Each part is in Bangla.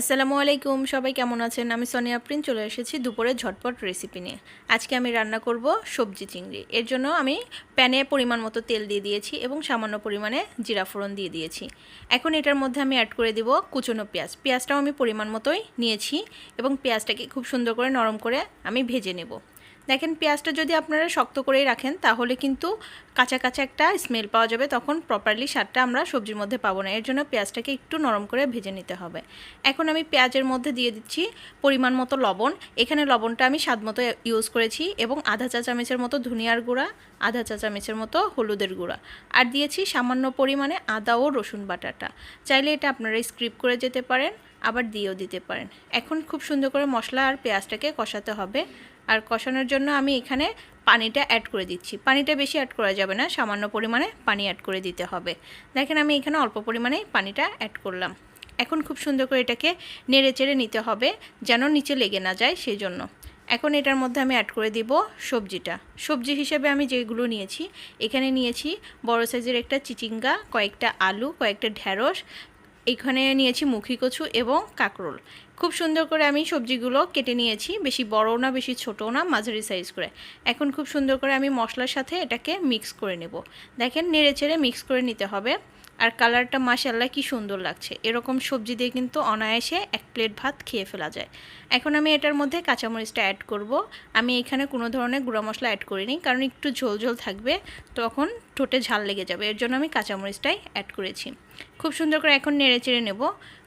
আসসালামু আলাইকুম, সবাই কেমন আছেন? আমি সোনিয়া প্রিন চলে এসেছি দুপুরে ঝটপট রেসিপি নিয়ে। আজকে আমি রান্না করব সবজি চিংড়ি। এর জন্য আমি প্যানে পরিমাণ মতো তেল দিয়ে দিয়েছি এবং সামান্য পরিমাণে জিরা ফোড়ন দিয়ে দিয়েছি। এখন এটার মধ্যে আমি অ্যাড করে দিব কুচনো পেঁয়াজ। পেঁয়াজটাও আমি পরিমাণ মতোই নিয়েছি এবং পেঁয়াজটাকে খুব সুন্দর করে নরম করে আমি ভেজে নেব। দেখেন পেঁয়াজটা যদি আপনারা শক্ত করেই রাখেন, তাহলে কিন্তু কাঁচা কাঁচা একটা স্মেল পাওয়া যাবে। তখন প্রপারলি স্বাদটা আমরা সবজির মধ্যে পাবো না। এর জন্য পেঁয়াজটাকে একটু নরম করে ভেজে নিতে হবে। এখন আমি পেঁয়াজের মধ্যে দিয়ে দিচ্ছি পরিমাণ মতো লবণ। এখানে লবণটা আমি স্বাদ মতো ইউজ করেছি এবং আধা চা চামচের মতো ধনিয়ার গুঁড়া, আধা চা চামচের মতো হলুদের গুঁড়া। আর দিয়েছি সামান্য পরিমাণে আদা ও রসুন বাটাটা। চাইলে এটা আপনারা স্ক্রিপ করে যেতে পারেন, আবার দিয়েও দিতে পারেন। এখন খুব সুন্দর করে মশলা আর পেঁয়াজটাকে কষাতে হবে। আর কষানোর জন্য আমি এখানে পানিটা অ্যাড করে দিচ্ছি। পানিটা বেশি অ্যাড করা যাবে না, সামান্য পরিমাণে পানি অ্যাড করে দিতে হবে। দেখেন আমি এখানে অল্প পরিমাণেই পানিটা অ্যাড করলাম। এখন খুব সুন্দর করে এটাকে নেড়ে চেড়ে নিতে হবে, যেন নিচে লেগে না যায় সেই জন্য এখন এটার মধ্যে আমি অ্যাড করে দিব সবজিটা। সবজি হিসেবে আমি যেগুলো নিয়েছি, এখানে নিয়েছি বড় সাইজের একটা চিচিঙ্গা, কয়েকটা আলু, কয়েকটা ঢ্যাঁড়স এখানে নিয়েছি মুখি কচু এবং কাঁকরোল। খুব সুন্দর করে আমি সবজিগুলো কেটে নিয়েছি, বেশি বড় না, বেশি ছোটও না, মাঝারি সাইজ করে। এখন খুব সুন্দর করে আমি মশলার সাথে এটাকে মিক্স করে নেব। দেখেন, নেড়ে চেড়ে মিক্স করে নিতে হবে। আর কালারটা মাশাল্লাহ কি সুন্দর লাগছে। এরকম সবজি দিয়ে কিন্তু অনায়াসে এক প্লেট ভাত খেয়ে ফেলা যায়। এখন আমি এটার মধ্যে কাঁচামরিচটা অ্যাড করব। আমি এখানে কোনো ধরনের গুঁড়া মশলা অ্যাড করিনি, কারণ একটু ঝোল ঝোল থাকবে, তখন ঠোঁটে ঝাল লেগে যাবে। এর জন্য আমি কাঁচামরিচটাই অ্যাড করেছি। খুব সুন্দর করে এখন নেড়ে চেড়ে নেব।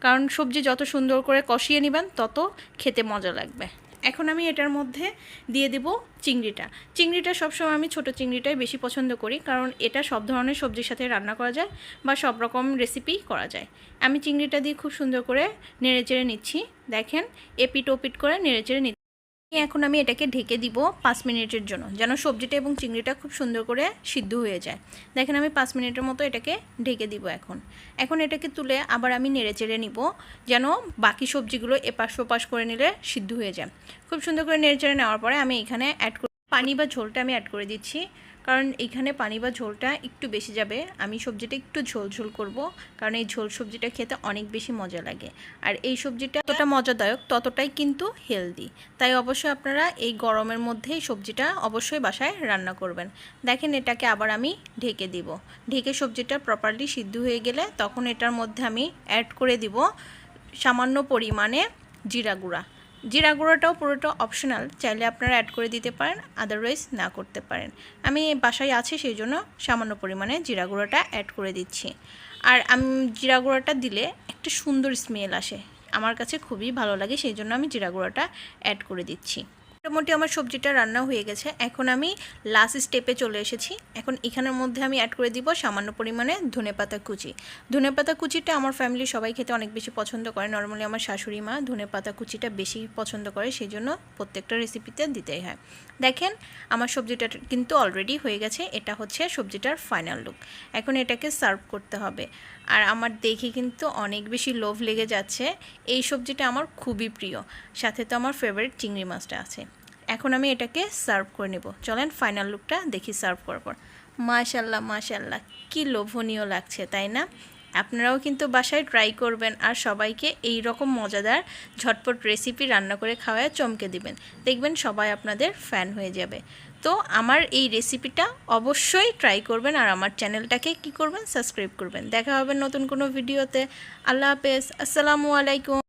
কারণ সবজি যত সুন্দর করে কষিয়ে নেবেন, তত খেতে মজা লাগবে। এখন আমি এটার মধ্যে দিয়ে দেব চিংড়িটা। চিংড়িটা সবসময় আমি ছোটো চিংড়িটাই বেশি পছন্দ করি, কারণ এটা সব ধরনের সবজির সাথে রান্না করা যায় বা সব রকম রেসিপি করা যায়। আমি চিংড়িটা দিয়ে খুব সুন্দর করে নেড়ে চেড়ে নিচ্ছি। দেখেন, এপিট ওপিট করে নেড়ে চেড়ে এখন আমি এটাকে ঢেকে দিব পাঁচ মিনিটের জন্য, যেন সবজিটা এবং চিংড়িটা খুব সুন্দর করে সিদ্ধ হয়ে যায়। দেখেন আমি পাঁচ মিনিটের মতো এটাকে ঢেকে দিব এখন। এখন এটাকে তুলে আবার আমি নেড়ে চেড়ে নিব, যেন বাকি সবজিগুলো এপাশ ওপাশ করে নিলে সিদ্ধ হয়ে যায়। খুব সুন্দর করে নেড়ে চেড়ে নেওয়ার পরে আমি এখানে অ্যাড পানি বা ঝোলটা আমি অ্যাড করে দিচ্ছি। কারণ এখানে পানি বা ঝোলটা একটু বেশি যাবে। আমি সবজিটা একটু ঝোল ঝোল করব, কারণ এই ঝোল সবজিটা খেতে অনেক বেশি মজা লাগে। আর এই সবজিটা যতটা মজাদায়ক, ততটাই কিন্তু হেলদি। তাই অবশ্যই আপনারা এই গরমের মধ্যে এই সবজিটা অবশ্যই বাসায় রান্না করবেন। দেখেন এটাকে আবার আমি ঢেকে দিব। ঢেকে সবজিটা প্রপারলি সিদ্ধ হয়ে গেলে তখন এটার মধ্যে আমি অ্যাড করে দিব সামান্য পরিমাণে জিরা গুঁড়া। জিরা গুঁড়োটাও পুরোটা অপশনাল চাইলে আপনারা অ্যাড করে দিতে পারেন আদারওয়াইজ না করতে পারেন। আমি বাসায় আছি, সেই জন্য সামান্য পরিমাণে জিরা গুঁড়োটা অ্যাড করে দিচ্ছি। আর আমি জিরা গুঁড়োটা দিলে একটা সুন্দর স্মেল আসে। আমার কাছে খুবই ভালো লাগে, সেই জন্য আমি জিরা গুঁড়োটা অ্যাড করে দিচ্ছি। মোটামুটি আমার সবজিটা রান্না হয়ে গেছে। এখন আমি লাস্ট স্টেপে চলে এসেছি। এখন এখানের মধ্যে আমি অ্যাড করে দিব সামান্য পরিমাণে ধনেপাতা কুচি। ধনেপাতা কুচিটা আমার ফ্যামিলি সবাই খেতে অনেক বেশি পছন্দ করে। নর্মালি আমার শাশুড়ি মা ধনেপাতা কুচিটা বেশি পছন্দ করে সেই জন্য প্রত্যেকটা রেসিপিতে দিতেই হয়। দেখেন, আমার সবজিটা কিন্তু অলরেডি হয়ে গেছে। এটা হচ্ছে সবজিটার ফাইনাল লুক এখন এটাকে সার্ভ করতে হবে। আর আমার দেখে কিন্তু অনেক বেশি লোভ লেগে যাচ্ছে। এই সবজিটা আমার খুবই প্রিয়। সাথে তো আমার ফেভারিট চিংড়ি মাছটা আছে। এখন আমি এটাকে সার্ভ করে নেব। চলেন ফাইনাল লুকটা দেখি সার্ভ করার পর মাশাল্লাহ মাশাল্লাহ কী লোভনীয় লাগছে, তাই না? আপনারাও কিন্তু বাসায় ট্রাই করবেন আর সবাইকে এই রকম মজাদার ঝটপট রেসিপি রান্না করে খাওয়ায় চমকে দিবেন। দেখবেন সবাই আপনাদের ফ্যান হয়ে যাবে। তো আমার এই রেসিপিটা অবশ্যই ট্রাই করবেন আর আমার চ্যানেলটাকে কি করবেন সাবস্ক্রাইব করবেন। দেখা হবে নতুন কোনো ভিডিওতে আল্লাহ হাফেজ। আসসালামু আলাইকুম।